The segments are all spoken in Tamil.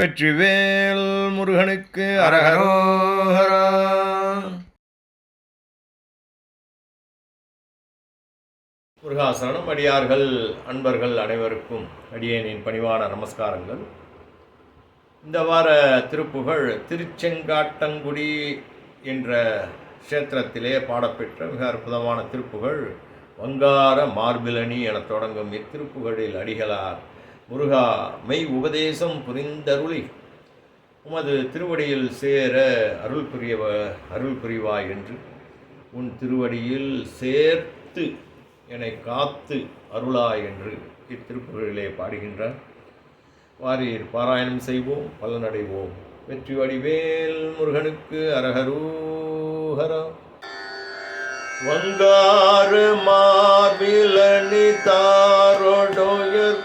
வெற்றிவேல் முருகனுக்கு அரகரோஹரா முருகாசனம் அடியார்கள் அன்பர்கள் அனைவருக்கும் அடியேனின் பணிவான நமஸ்காரங்கள். இந்த வார திருப்புகழ் திருச்செங்காட்டங்குடி என்ற க்ஷேத்திரத்திலே பாடப்பெற்ற மிக அற்புதமான திருப்புகழ் வங்கார மார்பிலணி என தொடங்கும் இத்திருப்புகழில் அடிகளார் முருகா மெய் உபதேசம் புரிந்தருளி. உமது திருவடியில் சேர அருள் புரியவ அருள் புரிவாய் என்று உன் திருவடியில் சேர்த்து என்னை காத்து அருளாய் என்று இத்திருப்புகளிலே பாடுகின்றார். வாரீர் பாராயணம் செய்வோம் பலனடைவோம். வெற்றி வடிவேல் முருகனுக்கு அரகரூஹரா வங்காறு மார்பிலணி தாரோடோயர்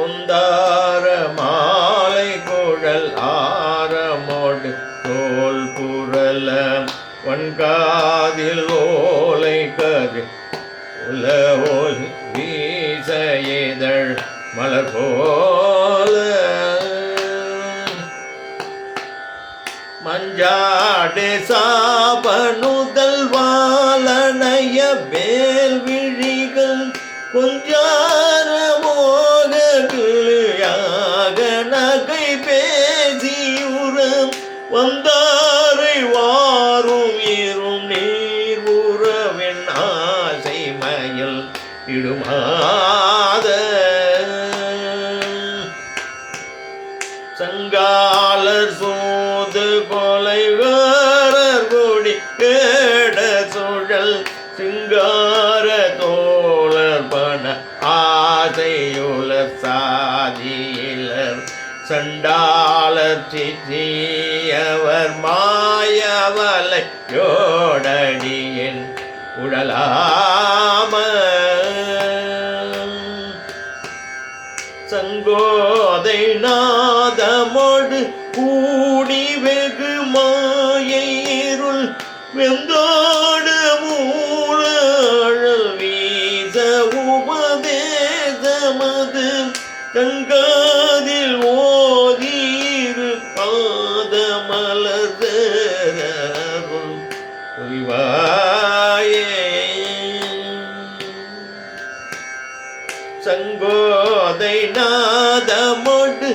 குந்தார மாலை குழல் ஆரமோடு தோல் புரல வன்காதில் ஓலை கரு உல ஓல் வீச இதழ் மலர் போல. மஞ்சாடு சாபனுதல் வாழனைய வேல் இடுமாத சங்காலர் சூது கொலைகாரர் கொடி கேட சுழல் சிங்கார தோழர் பண ஆசையுலர் சாதியிலர் சண்டாளர் சிற்றியவர் மாயவலை யோடடியின் உடலா நாதமோடு கூடி வெகு மாயை இருள் வெந்தோடு மூழல் வீச உபதேசமது கங்காதில் ஓதீரு பாத மலர்தரும் சங்கோதை நாதமோடு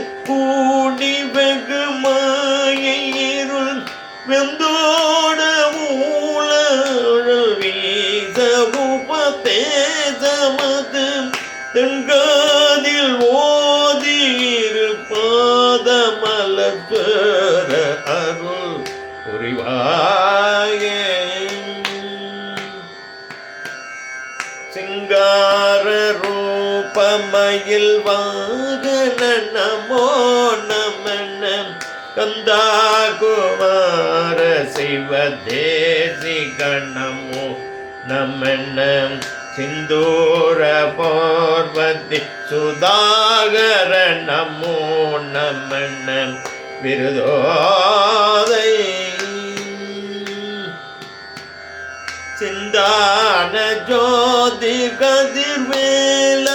தென்காதில் ஓதி பாத மலர் அருள் புரிவாயே. சிங்கார ரூபமயில் வாகன நமோ நமன கந்தா குமார சிவ தேசி கணமோ நமன சிந்தூர பார்வதி சுதாகர நமோ நமன விருதோதை. சிந்தான ஜோதி கதிர்வேல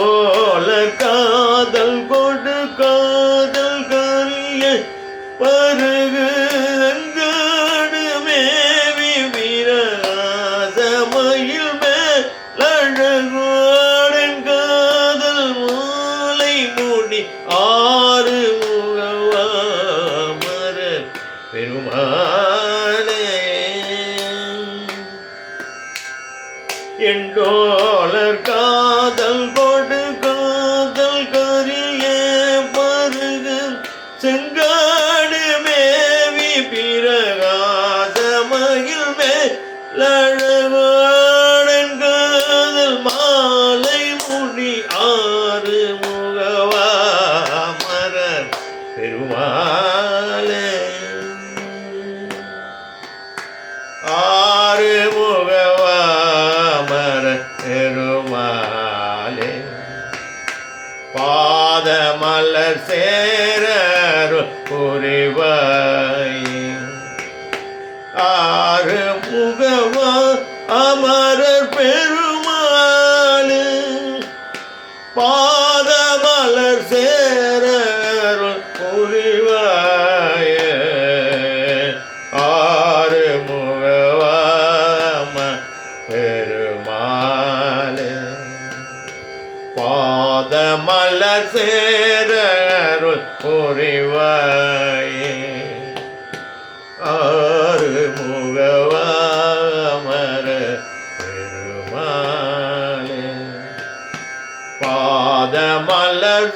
என்றோலர் காதல் கொடு காதல் கரிய பருகு அங்காடு மேவி வீரராசமயில் மேலழகோடன் காதல் மூளை மூடி ஆறு முகவாமர பெருமானே. எண்டோலர் பிரகாசமகில் மேலழவாடன் காதல் மாலை முனி ஆறு முகவா மரர் பெருமாளே. ஆறு முகவா முகவாமர பெருமாளே. பாதமலர் சேரரு புரிவாய் முகவா அமரர் பெருமாளே பாதமலர் சேர புரிவாய ஆறு முகவாம பெருமாளே. பாதமலர் சேரருள் புரிவாய ஆறு முகவா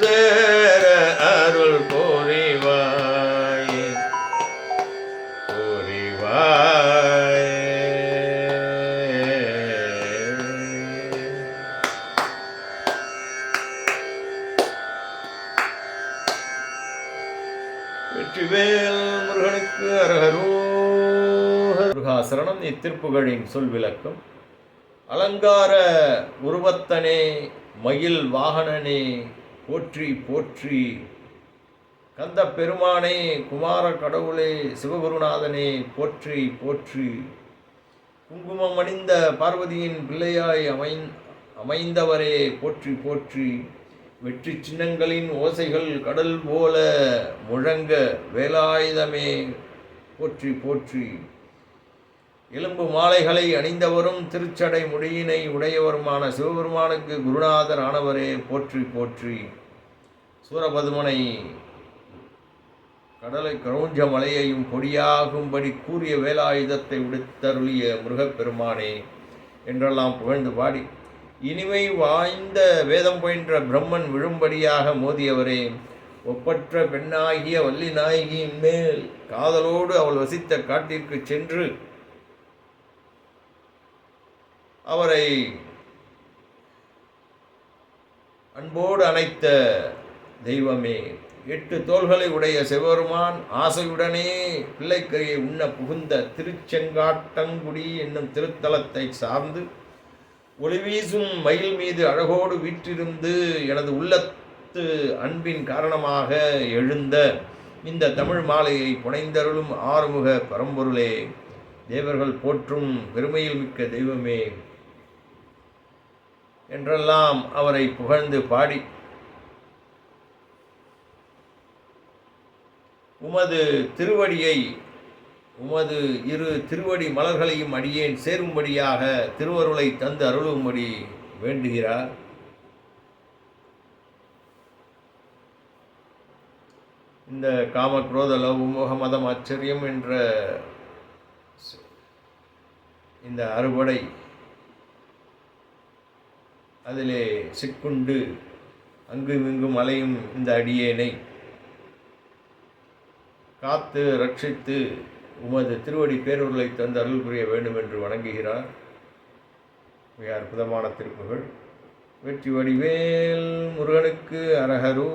சேர அருள் புரிவாயே. புரிவாயே. வெற்றிவேல் முருகனுக்கு அரகரோஹர முருகாசரணம் இத்திருப்புகளின் சொல் விளக்கம். அலங்கார உருவத்தனே மயில் வாகனனே போற்றி போற்றி. கந்த பெருமானே குமார கடவுளே சிவகுருநாதனே போற்றி போற்றி. குங்குமம் அணிந்த பார்வதியின் பிள்ளையாய் அமைந் அமைந்தவரே போற்றி போற்றி. வெற்றி சின்னங்களின் ஓசைகள் கடல் போல முழங்க வேலாயுதமே. போற்றி போற்றி. எலும்பு மாலைகளை அணிந்தவரும் திருச்சடை முடியினை உடையவருமான சிவபெருமானுக்கு குருநாதர் ஆனவரே போற்றி போற்றி. சூரபதுமனை கடலை கிரௌஞ்ச மலையையும் பொடியாகும்படி கூறிய வேலாயுதத்தை உடுத்தருளிய முருகப்பெருமானே என்றெல்லாம் புகழ்ந்து பாடி இனிமை வாய்ந்த வேதம் பயின்ற பிரம்மன் விழும்படியாக மோதியவரே ஒப்பற்ற பெண்ணாகிய வள்ளி நாயகியின் மேல் காதலோடு அவள் வசித்த காட்டிற்கு சென்று அவரை அன்போடு அணைத்த தெய்வமே எட்டு தோள்களை உடைய சிவபெருமான் ஆசையுடனே பிள்ளைக்கரியை உண்ண புகுந்த திருச்செங்காட்டங்குடி என்னும் திருத்தலத்தை சார்ந்து ஒளிவீசும் மயில் மீது அழகோடு வீற்றிருந்து எனது உள்ளத்து அன்பின் காரணமாக எழுந்த இந்த தமிழ் மாலையை புனைந்தருளும் ஆறுமுக பரம்பொருளே தேவர்கள் போற்றும் பெருமையில் மிக்க தெய்வமே. என்றெல்லாம் அவரை புகழ்ந்து பாடி உமது திருவடியை உமது இரு திருவடி மலர்களையும் அடியேன் சேரும்படியாக திருவருளை தந்து அருளும்படி வேண்டுகிறார். இந்த காம குரோத லவ் மதம் ஆச்சரியம் என்ற இந்த அறுபடை அதிலே சிக்குண்டு அங்கும் இங்கும் அலையும் இந்த அடியேனை. காத்து ரட்சித்து உமது திருவடி பேரூர்களை தந்து அருள் புரிய வேண்டும் என்று வணங்குகிறார். மிக அற்புதமான திருப்புகள். வெற்றி வடிவேல் முருகனுக்கு அரகரூ